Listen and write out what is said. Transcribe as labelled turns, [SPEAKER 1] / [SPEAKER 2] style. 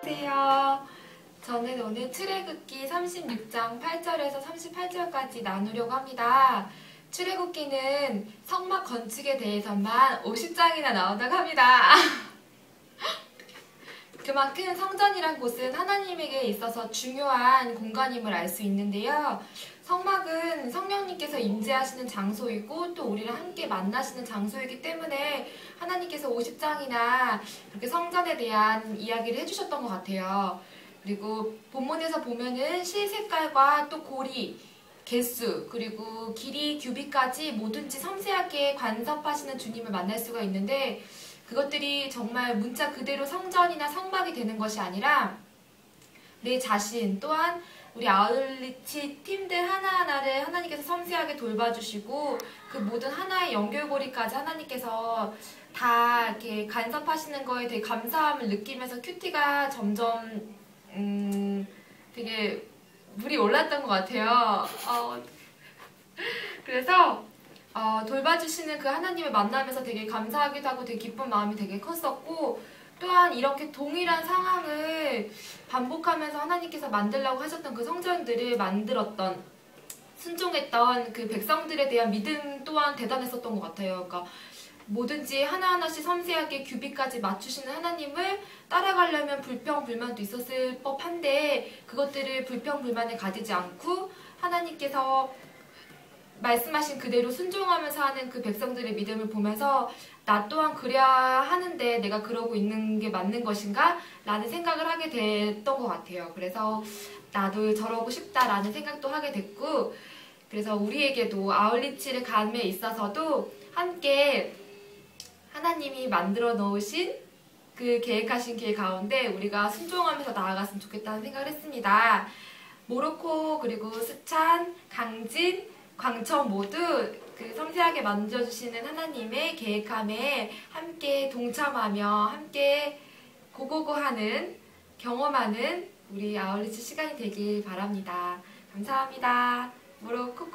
[SPEAKER 1] 안녕하세요. 저는 오늘 출애굽기 36장 8절에서 38절까지 나누려고 합니다. 출애굽기는 성막 건축에 대해서만 50장이나 나온다고 합니다. 그만큼 성전이란 곳은 하나님에게 있어서 중요한 공간임을 알 수 있는데요. 성막은 성령님께서 임재하시는 장소이고 또 우리를 함께 만나시는 장소이기 때문에 하나님께서 50장이나 그렇게 성전에 대한 이야기를 해주셨던 것 같아요. 그리고 본문에서 보면은 실 색깔과 또 고리, 개수, 그리고 길이, 규비까지 뭐든지 섬세하게 간섭하시는 주님을 만날 수가 있는데 그것들이 정말 문자 그대로 성전이나 성막이 되는 것이 아니라 내 자신 또한 우리 아울리치 팀들 하나하나를 하나님께서 섬세하게 돌봐주시고 그 모든 하나의 연결고리까지 하나님께서 다 이렇게 간섭하시는 거에 되게 감사함을 느끼면서 큐티가 점점 음 되게 물이 올랐던 것 같아요. 어, 그래서 어, 돌봐주시는 그 하나님을 만나면서 되게 감사하기도 하고 되게 기쁜 마음이 되게 컸었고 또한 이렇게 동일한 상황을 반복하면서 하나님께서 만들라고 하셨던 그 성전들을 만들었던 순종했던 그 백성들에 대한 믿음 또한 대단했었던 것 같아요. 그러니까 뭐든지 하나하나씩 섬세하게 규비까지 맞추시는 하나님을 따라가려면 불평 불만도 있었을 법한데 그것들을 불평 불만에 가지지 않고 하나님께서 말씀하신 그대로 순종하면서 하는 그 백성들의 믿음을 보면서 나 또한 그래야 하는데 내가 그러고 있는 게 맞는 것인가? 라는 생각을 하게 됐던 것 같아요. 그래서 나도 저러고 싶다라는 생각도 하게 됐고 그래서 우리에게도 아울리치를 감에 있어서도 함께 하나님이 만들어 놓으신 그 계획하신 길 가운데 우리가 순종하면서 나아갔으면 좋겠다는 생각을 했습니다. 모로코 그리고 스찬, 강진, 광천 모두 그 섬세하게 만져주시는 하나님의 계획함에 함께 동참하며 함께 고고고하는 경험하는 우리 아울리치 시간이 되길 바랍니다. 감사합니다. 모로코